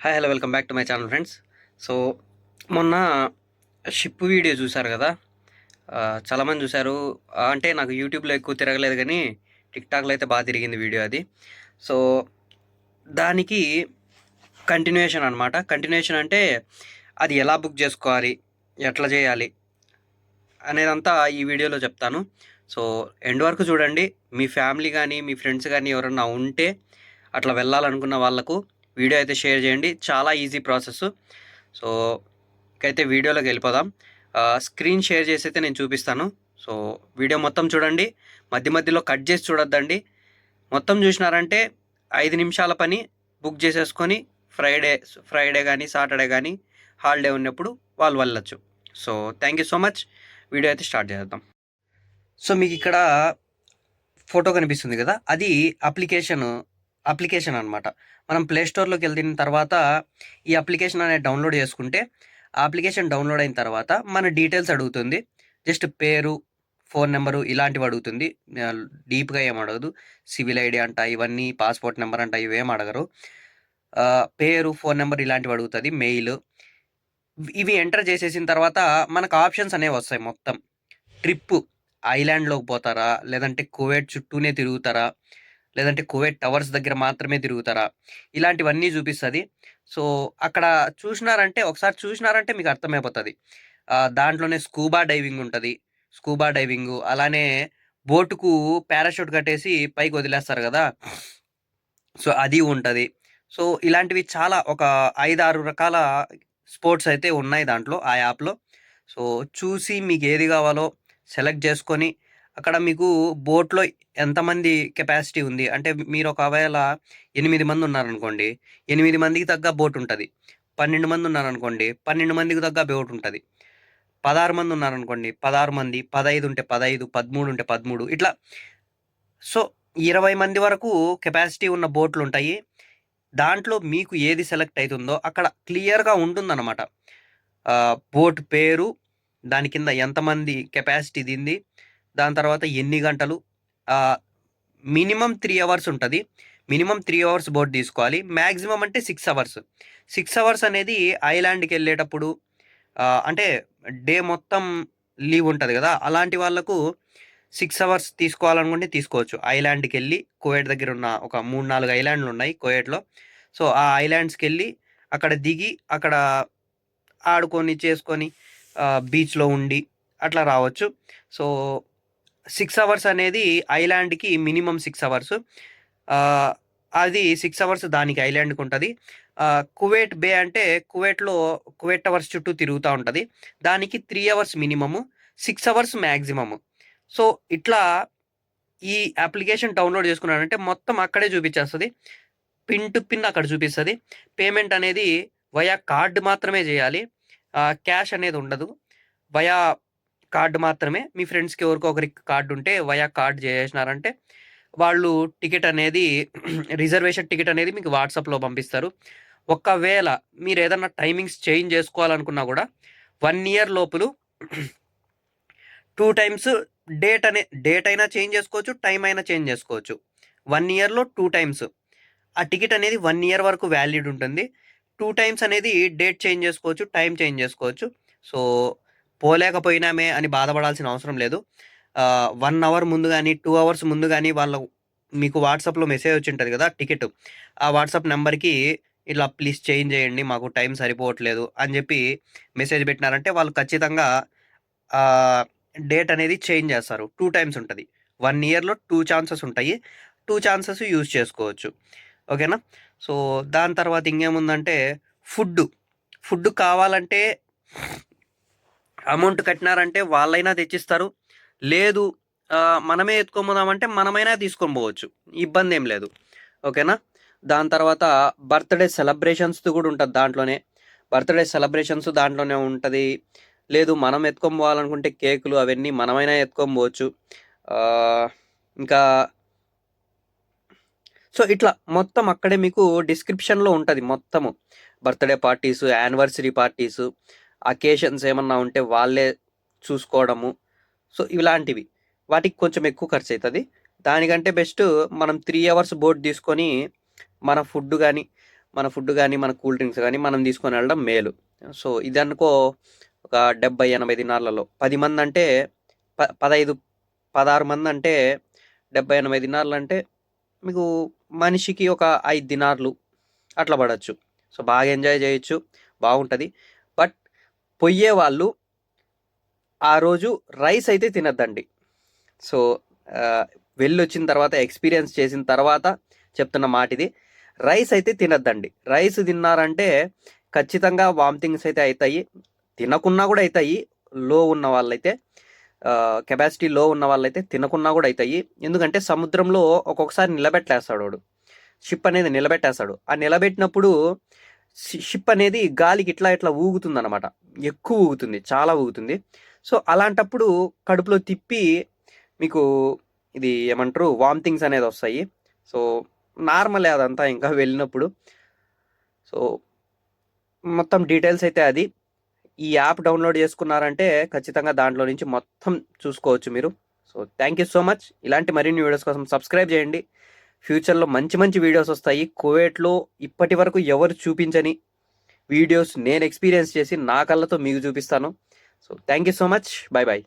Hi hello welcome back to my channel friends so మొన్న ship video చూశారు కదా? చాలామంది చూశారు అంటే నాకు యూట్యూబ్లో ఎక్కువ తిరగలేదు కానీ టిక్టాక్లో అయితే బాగా తిరిగింది వీడియో అది. సో దానికి కంటిన్యూషన్ అనమాట కంటిన్యూషన్ అంటే అది ఎలా బుక్ చేసుకోవాలి? ఎట్లా చేయాలి? అనేదంతా ఈ వీడియోలో చెప్తాను. సో ఎండ్ వరకు చూడండి. మీ ఫ్యామిలీ కానీ మీ ఫ్రెండ్స్ కానీ ఎవరన్నా ఉంటే అట్లా వెళ్ళాలనుకున్న వాళ్ళకు వీడియో అయితే షేర్ చేయండి. చాలా ఈజీ ప్రాసెస్. సో ఇకైతే వీడియోలోకి వెళ్ళిపోదాం. స్క్రీన్ షేర్ చేసి అయితే నేను చూపిస్తాను. సో వీడియో మొత్తం చూడండి. మధ్య మధ్యలో కట్ చేసి చూడొద్దండి. మొత్తం చూసినారంటే ఐదు నిమిషాల పని బుక్ చేసేసుకొని ఫ్రైడే ఫ్రైడే కానీ సాటర్డే కానీ హాలిడే ఉన్నప్పుడు వాళ్ళు వెళ్ళొచ్చు. So thank you so much. Video అయితే స్టార్ట్ చేద్దాం. సో మీకు ఇక్కడ ఫోటో కనిపిస్తుంది కదా? అది అప్లికేషన్ అప్లికేషన్ అనమాట మనం ప్లే స్టోర్లోకి వెళ్ళిన తర్వాత ఈ అప్లికేషన్ అనేది డౌన్లోడ్ చేసుకుంటే ఆ అప్లికేషన్ డౌన్లోడ్ అయిన తర్వాత మన డీటెయిల్స్ అడుగుతుంది. జస్ట్ పేరు ఫోన్ నెంబరు ఇలాంటివి అడుగుతుంది. డీప్గా ఏం అడగదు. సివిల్ ఐడి అంట ఇవన్నీ పాస్పోర్ట్ నెంబర్ అంట ఇవేం అడగరు. పేరు ఫోన్ నెంబర్ ఇలాంటివి అడుగుతుంది. మెయిల్. ఇవి ఎంటర్ చేసేసిన తర్వాత మనకు ఆప్షన్స్ అనేవి వస్తాయి మొత్తం. ట్రిప్పు ఐలాండ్లోకి పోతారా? లేదంటే కువైట్ చుట్టూనే తిరుగుతారా? లేదంటే కువైట్ టవర్స్ దగ్గర మాత్రమే తిరుగుతారా? ఇలాంటివన్నీ చూపిస్తుంది. సో అక్కడ చూసినారంటే ఒకసారి చూసినారంటే మీకు అర్థమైపోతుంది. దాంట్లోనే స్కూబా డైవింగ్ ఉంటుంది. Scuba diving. అలానే బోటుకు పారాషూట్ కట్టేసి పైకి వదిలేస్తారు కదా? సో అది ఉంటుంది. సో ఇలాంటివి చాలా ఒక ఐదు ఆరు రకాల స్పోర్ట్స్ అయితే ఉన్నాయి దాంట్లో ఆ యాప్లో. సో చూసి మీకు ఏది కావాలో సెలెక్ట్ చేసుకొని అక్కడ మీకు బోట్లో ఎంతమంది కెపాసిటీ ఉంది? అంటే మీరు ఒకవేళ ఎనిమిది మంది ఉన్నారనుకోండి ఎనిమిది మందికి తగ్గ బోట్ ఉంటుంది. పన్నెండు మంది ఉన్నారనుకోండి పన్నెండు మందికి తగ్గ బోట్ ఉంటుంది. పదహారు మంది ఉన్నారనుకోండి పదహారు మంది పదహైదు ఉంటే పదహైదు పదమూడు ఉంటే పదమూడు ఇట్లా. సో ఇరవై మంది వరకు కెపాసిటీ ఉన్న బోట్లు ఉంటాయి దాంట్లో మీకు ఏది సెలెక్ట్ అవుతుందో అక్కడ క్లియర్గా ఉంటుందన్నమాట. బోట్ పేరు దాని కింద ఎంతమంది కెపాసిటీ దింది దాని తర్వాత ఎన్ని గంటలు? మినిమం త్రీ అవర్స్ ఉంటుంది. మినిమం త్రీ అవర్స్ బోట్ తీసుకోవాలి. మ్యాక్సిమం అంటే సిక్స్ అవర్స్. సిక్స్ అవర్స్ అనేది ఐలాండ్కి వెళ్ళేటప్పుడు అంటే డే మొత్తం లీవ్ ఉంటుంది కదా? అలాంటి వాళ్ళకు సిక్స్ అవర్స్ తీసుకోవాలనుకుంటే తీసుకోవచ్చు. ఐలాండ్కి వెళ్ళి కోయట్ దగ్గర ఉన్న ఒక మూడు నాలుగు ఐలాండ్లు ఉన్నాయి కోయట్లో సో ఆ ఐలాండ్స్కి వెళ్ళి అక్కడ దిగి అక్కడ ఆడుకొని చేసుకొని బీచ్లో ఉండి అట్లా రావచ్చు. సో సిక్స్ అవర్స్ అనేది ఐలాండ్కి మినిమం సిక్స్ అవర్స్. అది సిక్స్ అవర్స్ దానికి ఐలాండ్కి ఉంటుంది. కువైట్ బే అంటే కువైట్లో కువైట్ టవర్స్ చుట్టూ తిరుగుతూ ఉంటుంది. దానికి three hours minimum six hours maximum so ఇట్లా ఈ అప్లికేషన్ డౌన్లోడ్ చేసుకున్నారంటే మొత్తం అక్కడే చూపించేస్తుంది. పిన్ టు పిన్ అక్కడ చూపిస్తుంది. పేమెంట్ అనేది వయా కార్డు మాత్రమే చేయాలి. క్యాష్ అనేది ఉండదు. వయా కార్డు మాత్రమే. మీ ఫ్రెండ్స్కి ఎవరికో ఒకరికి కార్డు ఉంటే వయా కార్డు చేసినారంటే వాళ్ళు టికెట్ అనేది రిజర్వేషన్ టికెట్ అనేది మీకు వాట్సాప్లో పంపిస్తారు. ఒకవేళ మీరు ఏదన్నా టైమింగ్స్ చేంజ్ చేసుకోవాలనుకున్నా కూడా వన్ ఇయర్ లోపల టూ టైమ్స్ డేట్ అనే డేట్ అయినా చేంజ్ చేసుకోవచ్చు టైం అయినా చేంజ్ చేసుకోవచ్చు. వన్ ఇయర్లో టూ టైమ్స్. ఆ టికెట్ అనేది వన్ ఇయర్ వరకు వ్యాలిడ్ ఉంటుంది. టూ టైమ్స్ అనేది డేట్ చేంజ్ చేసుకోవచ్చు టైం చేంజ్ చేసుకోవచ్చు. సో పోలేకపోయినామే అని బాధపడాల్సిన అవసరం లేదు. వన్ అవర్ ముందు కానీ టూ అవర్స్ ముందు కానీ వాళ్ళ మీకు వాట్సాప్లో మెసేజ్ వచ్చి ఉంటుంది కదా టికెట్. ఆ వాట్సాప్ నెంబర్కి ఇలా ప్లీజ్ చేంజ్ చేయండి మాకు టైం సరిపోవట్లేదు అని చెప్పి మెసేజ్ పెట్టినారంటే వాళ్ళు ఖచ్చితంగా డేట్ అనేది చేంజ్ చేస్తారు. టూ టైమ్స్ ఉంటుంది. వన్ ఇయర్లో టూ ఛాన్సెస్ ఉంటాయి. టూ ఛాన్సెస్ యూజ్ చేసుకోవచ్చు. ఓకేనా? సో దాని తర్వాత ఇంకేముందంటే ఫుడ్ ఫుడ్ కావాలంటే అమౌంట్ కట్టినారంటే వాళ్ళైనా తెచ్చిస్తారు. లేదు మనమే ఎత్తుకోముదామంటే మనమైనా తీసుకొని పోవచ్చు. ఇబ్బంది ఏం లేదు. ఓకేనా? దాని తర్వాత బర్త్డే సెలబ్రేషన్స్ కూడా ఉంటుంది దాంట్లోనే. బర్త్డే సెలబ్రేషన్స్ దాంట్లోనే ఉంటుంది. లేదు మనం ఎత్తుకొని పోవాలనుకుంటే కేకులు అవన్నీ మనమైనా ఎత్తుకొని పోవచ్చు ఇంకా సో ఇట్లా మొత్తం అక్కడే మీకు డిస్క్రిప్షన్లో ఉంటుంది మొత్తము. Birthday parties anniversary parties occasions ఏమన్నా ఉంటే వాళ్ళే చూసుకోవడము. సో ఇలాంటివి. వాటికి కొంచెం ఎక్కువ ఖర్చు అవుతుంది దానికంటే బెస్ట్ మనం త్రీ అవర్స్ బోట్ తీసుకొని మన ఫుడ్ కానీ మన ఫుడ్ కానీ మన కూల్ డ్రింక్స్ కానీ మనం తీసుకొని వెళ్ళడం మేలు. సో ఇది అనుకో ఒక డెబ్బై ఎనభై దినాలలో. పది మంది అంటే ప పదహైదు పదహారు మంది అంటే డెబ్బై ఎనభై దినాలు అంటే మీకు మనిషికి ఒక ఐదు దినార్లు అట్లా పడవచ్చు సో బాగా ఎంజాయ్ చేయొచ్చు. బాగుంటుంది. పొయ్యే వాళ్ళు ఆ రోజు రైస్ అయితే తినద్దండి. సో వెళ్ళి వచ్చిన తర్వాత ఎక్స్పీరియన్స్ చేసిన తర్వాత చెప్తున్న మాట ఇది రైస్ అయితే తినద్దండి. రైస్ తిన్నారంటే ఖచ్చితంగా వామిటింగ్స్ అయితే అవుతాయి తినకున్నా కూడా అవుతాయి లో ఉన్న వాళ్ళైతే కెపాసిటీ లో ఉన్న వాళ్ళైతే తినకున్నా కూడా అవుతాయి ఎందుకంటే సముద్రంలో ఒక్కొక్కసారి నిలబెట్టేస్తాడు వాడు. షిప్ అనేది నిలబెట్టేస్తాడు. ఆ నిలబెట్టినప్పుడు షిప్ అనేది గాలికి ఇట్లా ఇట్లా ఊగుతుంది అనమాట ఎక్కువ ఊగుతుంది చాలా ఊగుతుంది. సో అలాంటప్పుడు కడుపులో తిప్పి మీకు ఇది ఏమంటారు? వామిటింగ్స్ అనేది వస్తాయి. సో నార్మల్ అదంతా ఇంకా వెళ్ళినప్పుడు. సో మొత్తం డీటెయిల్స్ అయితే అది. ఈ యాప్ డౌన్లోడ్ చేసుకున్నారంటే ఖచ్చితంగా దాంట్లో నుంచి మొత్తం చూసుకోవచ్చు మీరు. So thank you so much. ఇలాంటి మరిన్ని వీడియోస్ కోసం సబ్స్క్రైబ్ చేయండి. ఫ్యూచర్లో మంచి మంచి వీడియోస్ వస్తాయి. కోవేట్లో ఇప్పటి వరకు ఎవరు చూపించని వీడియోస్ నేను ఎక్స్పీరియన్స్ చేసి నా కళ్ళతో మీకు చూపిస్తాను. So thank you so much. Bye bye